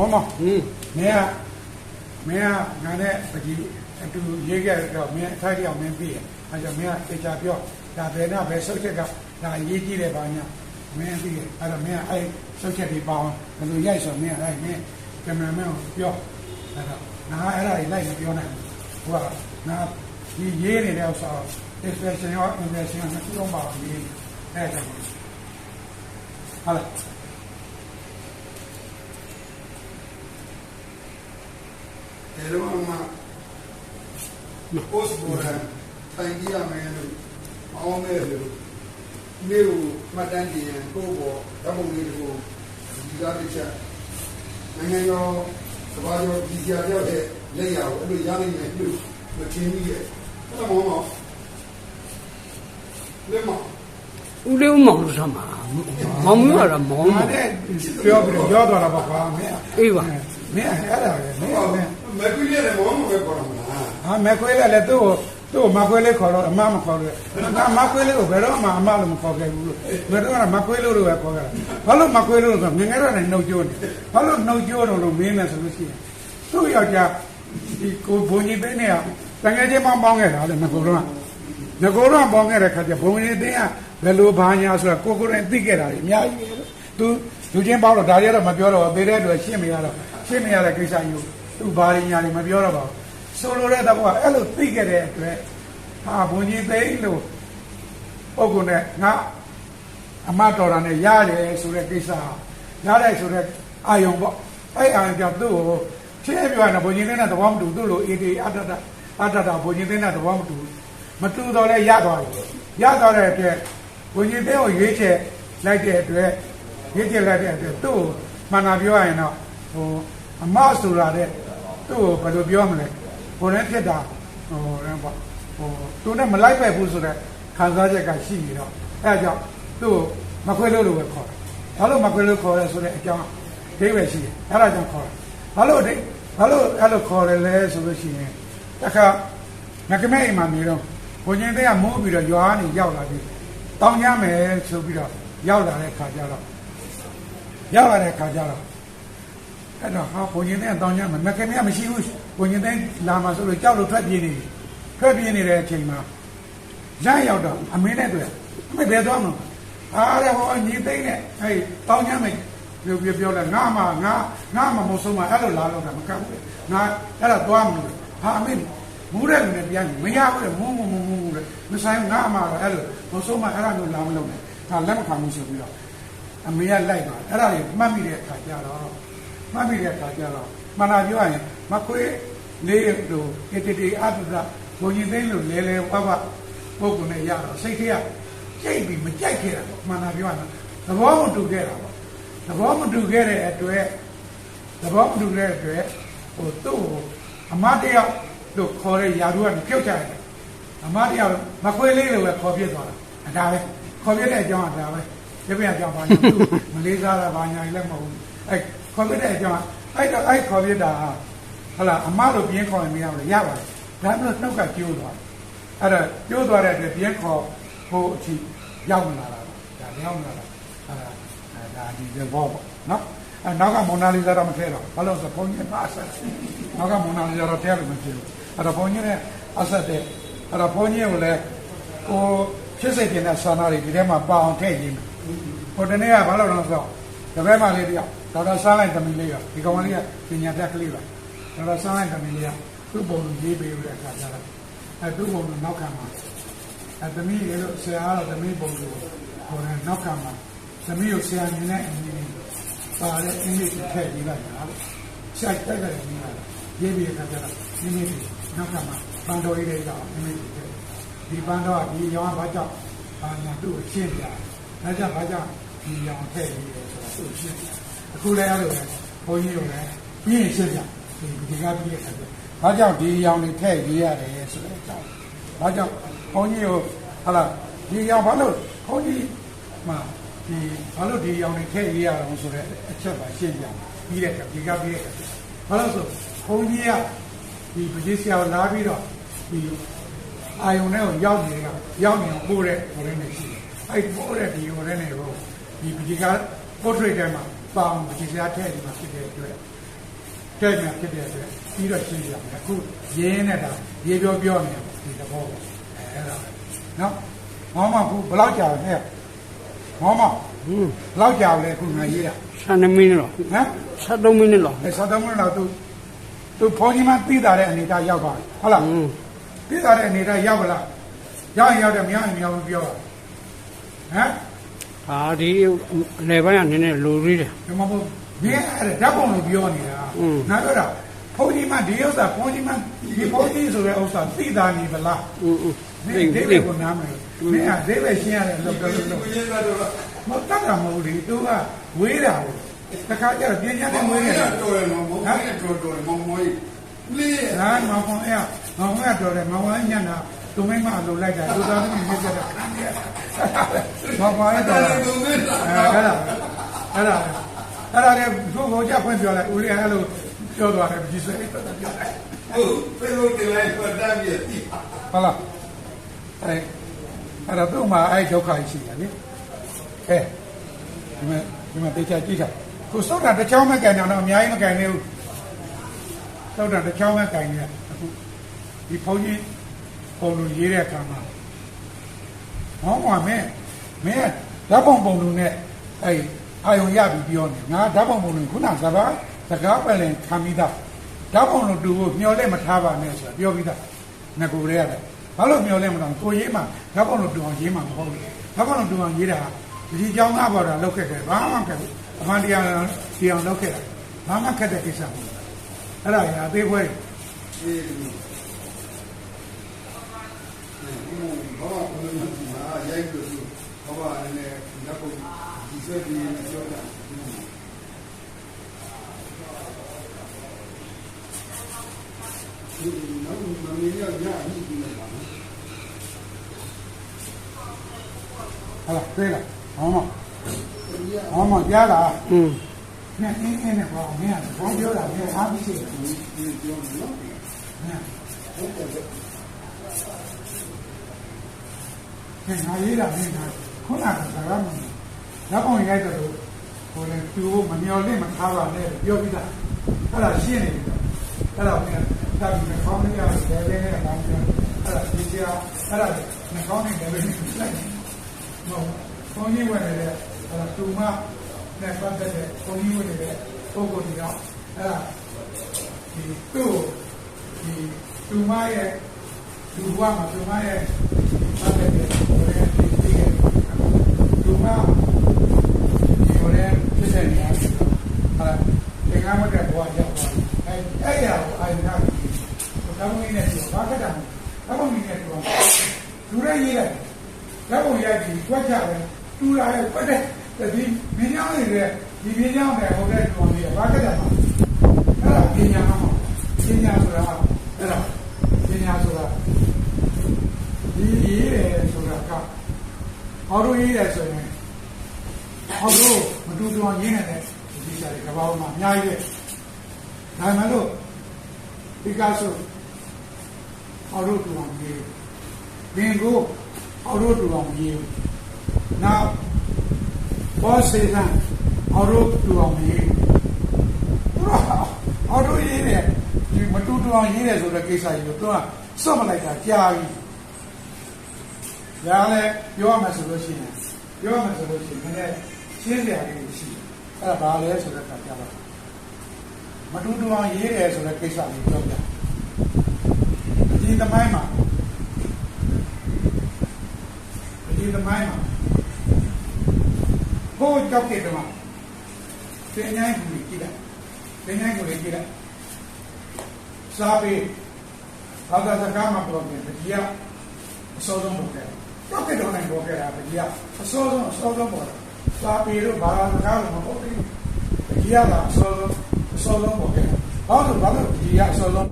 မောင်မောင်ဟင်းမင်းကမင်းကငါနဲ့ပကြီးအတူရေးခဲ့တော့မင်းအထိုက်ရောက်မင်းပြီးရအဲကြောင့်မင်းကတေချာပြောဒါဘယ်နဲ့ဘယ်ဆုတ်ချက်ကဒါအရေးကြီးတယ်ပါညာမင်းပြီးရအဲတော့မင်းကအဲဆုတ်ချက်ဒီပေါင်းဘယ်လိုရိုက်ဆိုမင်းကအဲမင်းကင်မရာမန်ကိုပြောအဲတော့ငါအဲ့ဒါကြီးလိုက်မပြောနိုင်ဘူးဟိုကငါဒီရေးနေတဲ့ဥစ္စာ expression ရော impression ရောနှစ်ခုလုံးပါရေးအဲဒါကြောင့်ဟာလား ဒီလိုမှပို့စ်ဘောရန်ထိုင်ကြည့်ရမယ်လို့အောင်မယ်လို့နေ့ကိုမှတ်တမ်းတင်ရင်ကိုယ့်ဘောဓာတ်ပုံလေးတွေကိုဒီကားတစ်ချက်နိုင်ငံတော်သဘာဝဒီကြရောက်တဲ့လက်ရကိုအဲ့လိုရနိုင်မယ်လို့မချင်းကြီးရဲ့အဲ့ဒါမောင်းတော့လက်မဦးလေးဦးမောင်လို့ဆမ်းပါမောင်မျိုးကတော့မောင်ငါမောင်နဲ့ပြောပြီးတော့ပြောသွားတာပါကွာမင်းအေးပါမင်းအဲ့ဒါပဲမင်းဟုတ်က မမကွေးရတယ်မောင်းမပဲပေါ်တော့မလားဟာမခွေးလည်းလည်းသူ့ကိုသူ့ကိုမခွေးလေးခေါ်တော့အမမခေါ်လို့ငါမခွေးလေးကိုဘယ်တော့မှအမလို့မခေါ်ခဲ့ဘူးလို့ဘယ်တော့မှမခွေးလို့လို့ပဲခေါ်ခဲ့တာဘာလို့မခွေးလို့ဆိုငငယ်တော့လည်းနှုတ်ကြိုးနေဘာလို့နှုတ်ကြိုးတော့လို့မင်းနဲ့ဆိုလို့ရှိရင်သူ့ယောက်ျားဒီကိုဘုံကြီးသိနေရတငယ်ချင်းပေါင်းပေါင်းခဲ့တာလေငကိုတော့ငကိုတော့ပေါင်းခဲ့တဲ့ခါကျဘုံကြီးသိကဘယ်လိုဘာညာဆိုတာကိုကိုရင်သိခဲ့တာအများကြီးပဲသူလူချင်းပေါင်းတော့ဒါရီကတော့မပြောတော့သေးတဲ့အတွက်ရှင်းမရတော့ရှင်းမရတဲ့ကိစ္စမျိုး သူဘာညာတွေမပြောတော့ပါဘူးဆိုလိုတဲ့တော့ကအဲ့လိုသိခဲ့တဲ့အတွက်ဟာဘုန်းကြီးသိလို့ပုဂ္ဂိုလ်နဲ့ငါအမတော်တာနဲ့ရတယ်ဆိုတဲ့ကိစ္စရတယ်ဆိုတဲ့အာယုံပေါ့အဲ့အာယုံကြောင့်သူ့ကိုချင်းပြောရရင်ဘုန်းကြီးနဲ့သဘောမတူသူ့လိုအေဒီအတ္တတအတ္တတဘုန်းကြီးနဲ့သဘောမတူမတူတော့လဲရသွားတယ်ရသွားတဲ့အတွက်ဘုန်းကြီးတဲ့ကိုရွေးချယ်လိုက်တဲ့အတွက်ရွေးချယ်လိုက်တဲ့အတွက်သူ့ကိုမှန်တာပြောရရင်တော့ဟိုအမဆိုတာတဲ့ သူ့ကိုဘယ်လိုပြောမလဲကိုယ်နဲ့ဖြစ်တာဟိုရပေါ့ဟိုသူနဲ့မလိုက်ပဲဘူးဆိုတော့ခံစားချက်ကရှိနေတော့အဲအကြောင်းသူ့ကိုမခွေးလို့လို့ပဲခေါ်တယ်ဘာလို့မခွေးလို့ခေါ်လဲဆိုတဲ့အကြောင်းဒိဗယ်ရှိတယ်အဲဒါကြောင့်ခေါ်တယ်ဘာလို့ဒိဘာလို့အဲ့လိုခေါ်ရလဲဆိုလို့ရှိရင်တခါငကမဲအိမ်မှာနေတော့ဘုံချင်းတဲ့ကမိုးပြီးတော့ရွာကနေရောက်လာပြီးတောင်းကြမယ်ဆိုပြီးတော့ရောက်လာတဲ့ခါကျတော့ရောက်လာတဲ့ခါကျတော့ အဲ့တော့ဟာဘုံရင်တဲ့တောင်းကြမှာမခင်မရမရှိဘူးဘုံရင်တဲ့လာမှာဆိုလို့ကြောက်လို့ထွက်ပြေးနေပြီထွက်ပြေးနေတဲ့အချိန်မှာရရောက်တော့အမင်းနဲ့တွေ့အမေဘယ်သွားမလို့အားရဟောညီသိမ့်နဲ့ဟဲ့တောင်းကြမယ်ပြောပြောပြောလဲငါမှငါငါမှမဆုံးမအဲ့လိုလာတော့တာမကဘူးငါအဲ့ဒါသွားမလို့ဟာအမေမူးတဲ့လူနဲ့ပြန်မရဘူးလေမူးမူးမူးမူးလေမဆိုင်ငါမှအဲ့လိုမဆုံးမအဲ့ဒါမျိုးလာမလို့နဲ့ငါလက်မခံဘူးဆိုပြီးတော့အမေကလိုက်သွားအဲ့ဒါတွေမှတ်မိတဲ့အခါကျတော့ မှတ်မိတဲ့အခါကျတော့မှန်တာပြောရရင်မခွေးလေးလိုအတတိအတုဒဘုံကြီးသိန်းလိုလဲလဲဝဝပုဂ္ဂိုလ်နဲ့ရတော့စိတ်ထဲကကြိတ်ပြီးမကြိုက်ခဲ့တာပေါ့မှန်တာပြောရရင်သဘောမတူခဲ့တာပေါ့သဘောမတူခဲ့တဲ့အတွက်သဘောမတူတဲ့အတွက်ဟိုသူ့ကိုအမတယောက်လို့ခေါ်တဲ့ယာတို့ကနေပြုတ်ချရတယ်အမတယောက်မခွေးလေးလိုပဲခေါ်ပြစ်သွားတာအဲဒါပဲခေါ်ပြစ်တဲ့အကြောင်းကဒါပဲပြပြကြောင်ပါညာသူ့မလေးစားတာဘာညာလည်းမဟုတ်ဘူးအဲ ခေါ်ပြတဲ့အကြောင်းကအဲ့တော့အဲ့ခေါ်ပြတာဟာလာအမတို့ပြင်းခေါ်ရင်မရဘူးရပါတယ်ဒါမှမဟုတ်နှုတ်ကကျိုးသွားတယ်အဲ့ဒါကျိုးသွားတဲ့အတွက်ပြင်းခေါ်ဖို့အထိရောက်လာတာဒါရောက်လာတာအဲ့ဒါအဲ့ဒါဒီဘောပေါ့နော်အဲနောက်ကမိုနာလီဇာတော့မထဲတော့ဘာလို့ဆိုဘုန်းကြီးပါဆက်နောက်ကမိုနာလီဇာတော့ထဲလို့မဖြစ်ဘူးအဲ့တော့ဘုန်းကြီးနဲ့အဆက်တဲ့အဲ့တော့ဘုန်းကြီးကိုလည်းကိုဖြစ်စေခြင်းနဲ့ဆန္ဒတွေဒီထဲမှာပါအောင်ထည့်ရင်းဟိုတနေ့ကဘာလို့လဲဆိုတော့တပည့်မလေးတယောက် ဒေါက်တာဆန်းလိုက်သမီးလေးကဒီကောင်လေးကပညာတတ်ကလေးပါဒေါက်တာဆန်းလိုက်သမီးလေးကသူ့ပုံကိုရေးပေးရတဲ့အခါကျတော့အဲသူ့ပုံကိုနောက်ခံမှာအဲသမီးရေလို့ဆရာကတော့သမီးပုံကိုဟိုနောက်ခံမှာသမီးကိုဆရာမြင်တဲ့အမြင်ပါတဲ့အင်္ဂလိပ်ကိုထည့်ပေးလိုက်တာလို့ဆက်တက်ကြတယ်မြင်ရတယ်ရေးပြီးတဲ့အခါကျတော့အင်္ဂလိပ်နောက်ခံမှာဘန်တော်ရေးတဲ့ကြောင့်အင်္ဂလိပ်ကိုထည့်ဒီဘန်တော်ကဒီရောင်းဘာကြောင့်အာညာသူ့ကိုရှင်းပြတယ်ဒါကြောင့်ဘာကြောင့်ဒီရောင်းထည့်ပြီးတယ်ဆိုတော့သူ့ရှင်းပြ အခုလည်းအဲ့လိုပဲဘုန်းကြီးတို့လည်းပြင်းရှင်းပြဒီဒီကပြည့်တဲ့အခါကျဘာကြောင့်ဒီရောင်းတွေထည့်ရေးရတယ်ဆိုတဲ့အကြောင်းဘာကြောင့်ဘုန်းကြီးကိုဟာလာဒီရောင်းဘာလို့ဘုန်းကြီးမှာဒီဘာလို့ဒီရောင်းတွေထည့်ရေးရအောင်ဆိုတဲ့အချက်ပါရှင်းပြပြီးတဲ့အခါဒီကပြည့်တဲ့အခါဘာလို့ဆိုဘုန်းကြီးကဒီပကြီးဆရာကိုလာပြီးတော့ဒီအာယုန်နဲ့ကိုရောက်နေကရောက်နေအောင်ပို့တဲ့ဟိုထဲနေရှိတယ်အဲ့ပို့တဲ့ဒီဟိုထဲနေကိုဒီပကြီးက portrait ထဲမှာ ပေါအောင်ပကြီးဆရာထည့်ဒီမှာဖြစ်တဲ့အတွက်တဲ့မြန်ဖြစ်တဲ့အတွက်ပြီးတော့ရှင်းပြမယ်အခုရင်းနေတာရေပြောပြောနေတယ်ဒီသဘောပေါ့အဲအဲ့ဒါပဲနော်မောင်မကူဘယ်လောက်ကြာလဲမောင်မဟင်းဘယ်လောက်ကြာလဲခုငါရေးတာ12မိနစ်လောက်ဟမ်73မိနစ်လောက်အဲစောတော်မလို့သူသူဖုန်းကြီးမှသိတာတဲ့အနေထားရောက်ပါဟုတ်လားဟင်းသိတာတဲ့အနေထားရောက်ပါလားရောက်ရင်ရောက်တယ်မရောက်ရင်မရောက်ဘူးပြောပါဟမ် ဒါဒီလေပိုင်းကနည်းနည်းလိုသေးတယ်ဒီမှာပေါ့မင်းအဲ့ဓာတ်ပုံလို့ပြောနေတာနောက်ပြောတာဘုန်းကြီးမဒီဥစ္စာဘုန်းကြီးမဒီဘုန်းကြီးဆိုတဲ့ဥစ္စာသိတာနေဗလားဟုတ်ဟုတ်ဒီဒီလေးကိုနားမလဲမင်းကဒီပဲရှင်းရတယ်လို့ပြောလို့မတတ်တာမဟုတ်ဘူးသူကဝေးတာဘူးတခါကျတော့ပြင်းပြတဲ့မွေးနေတာတော်တယ်နော်ဘုန်းကြီးတော်တော်မောင်မွေးလေးဟာမောင်မွေးအဲ့မောင်မွေးတော်တယ်မောင်မွေးညံ့တာ သူမိမအလိုလိုက်တာသူသားသမီးမြစ်ကြတာမောင်ကောင်ကတော့တယ်သူမဲတာအဲ့ဒါအဲ့ဒါအဲ့ဒါလည်းဘုဘောကြဖွင့်ပြောလိုက်ဦးလေးအဲ့လိုပြောသွားတယ်ကြီးစွဲပြောလိုက်ဟုတ်ဖေလို့တင်လိုက်တော့တမ်းပြည့်ဟုတ်လားအဲ့အဲ့ဒါသူ့မှာအဲ့ဒုက္ခရှိတယ်လေကဲဒီမှာဒီမှာတေချာကြည့်တာကိုစောတာတစ်ချောင်းမကန်တော့အများကြီးမကန်နေဘူးစောတာတစ်ချောင်းမကန်နေအခုဒီဖုန်းကြီး ပုံလို့ရေးတဲ့အခါမှာဟောမှာမင်းမင်းဓာတ်ပုံပုံလို့နဲ့အဲ့အာယုံရပြီးပြောနေငါဓာတ်ပုံပုံလို့ခုနကစကားစကားပလင်ခံပြီးသားဓာတ်ပုံလို့တူဖို့မျောလဲမထားပါနဲ့ဆိုတာပြောပြီးသားငကိုရဲရတယ်ဘာလို့မျောလဲမထားကိုရေးမှာဓာတ်ပုံလို့တူအောင်ရေးမှာမဟုတ်ဘူးဓာတ်ပုံလို့တူအောင်ရေးတာဒီကြောင်းကားပေါ်တာလောက်ခဲ့တယ်ဘာမှမခက်ဘူးအမှန်တရားဒီအောင်လောက်ခဲ့တာဘာမှခက်တဲ့ကိစ္စမဟုတ်ဘူးအဲ့ဒါရအသေးဖွဲတ ယ်အေးဒီဘာဘာဘယ်လိုမှမရိုက်လို့ဘာဘာလည်းလက်ပုံဒီစက်ဒီပြောတာဒီနောက်မမီးရညအမှုပြီးနေတာနော်ဟုတ်လားသိလားဟောမဒီကဟောမကြားလားอืมနဲ့အင်းအင်းနဲ့ပေါ့မင်းကဘောပြောတာမင်းအားပြီးစိတ်တယ်ဒီပြောနော်မင်းဟုတ်တယ် ကဲ ငါရေးတာမင်းကခုနကစကားမင်းဓာတ်ပုံရိုက်တယ်လို့ဟိုလေသူ့မမျော်လင့်မထားပါနဲ့ပြောပြီးသားအဲ့ဒါရှင်းနေတယ်အဲ့ဒါမင်းတာပြီးခေါင်းလေးရတယ်လေလေကောင်းတယ်အဲ့ဒါဒီကြောအဲ့ဒါနဲ့ခေါင်းနေတယ်ပဲလိုက်မဟုတ်ဘုန်းကြီးဝင်နေတဲ့အဲ့ဒါသူမနဲ့ပတ်သက်တဲ့ဘုန်းကြီးဝင်နေတဲ့ပုဂ္ဂိုလ်တွေကအဲ့ဒါဒီသူ့ဒီသူမရဲ့သူ့ဘဝမှာသူမရဲ့ ပတ်သက်တဲ့ဟိုလေဒီဒီသူမဒီဟိုလေဖြစ်တဲ့နေရာအဲ့ဒါဒီကမ်းမတဲ့ဘဝရောက်သွားအဲ့အဲ့ရကိုအာရုံထားပြီးတောင်းနေတယ်ဆိုဘာခက်တာလဲတောင်းနေတယ်ဆိုတော့လူရဲရေးလိုက်ဓာတ်ပုံရိုက်ပြီးကြွက်ကြတယ်တူလာရဲ့ပတ်တဲ့ဒီမင်းကြောင်းနေတဲ့ဒီမင်းကြောင်းတဲ့ဟိုတဲ့တော်ကြီးဘာခက်တာလဲအဲ့ဒါပညာမှာပညာဆိုတာအဲ့ဒါပညာဆိုတာဒီရေးတယ်ဆိုတာက ဟောတို့ရေးတယ်ဆိုရင်ဟောတို့မတူတူအောင်ရင်းနေတဲ့ဒီစားတွေကဘာမှအများကြီးပဲဒါမှမဟုတ်ဒီကားဆိုဟောတို့တူအောင်ရေးဘင်ကိုဟောတို့တူအောင်ရေးနောက်ဘောစေလန်ဟောတို့တူအောင်ရေးဟောတို့ရေးတယ်ဒီမတူတူအောင်ရေးတယ်ဆိုတဲ့ကိစ္စကြီးကိုသူကစွတ်မလိုက်တာကြားပြီ ဒါလည်းပြောရမယ်ဆိုလို့ရှိရင်ပြောရမယ်ဆိုလို့ရှိရင်လည်းရှင်းစရာလေးရှိတယ်အဲ့ဒါဘာလဲဆိုတဲ့အခါကျတော့မတူတူအောင်ရေးတယ်ဆိုတဲ့ကိစ္စလေးပြောပြဒီသမိုင်းမှာဒီသမိုင်းမှာဟိုကြောက်တဲ့တုန်းကသင်္ချိုင်းကူကြီးကြည့်လိုက်သင်္ချိုင်းကူကြီးကြည့်လိုက်စားပြီးဘာသာစကားမှာပြောတယ်ဒီကအစောဆုံးလုပ်ခဲ့ကြော က်တဲ့တုန်းကပြောခဲ့တာဒီကအစောဆုံးအစောဆုံးပေါ်တာစားပြီးတော့ဘာသာစကားလို့မဟုတ်ဘူးဒီကအစောဆုံးအစောဆုံးပေါ်ခဲ့ဘာလို့ဘာလို့ဒီကအစောဆုံး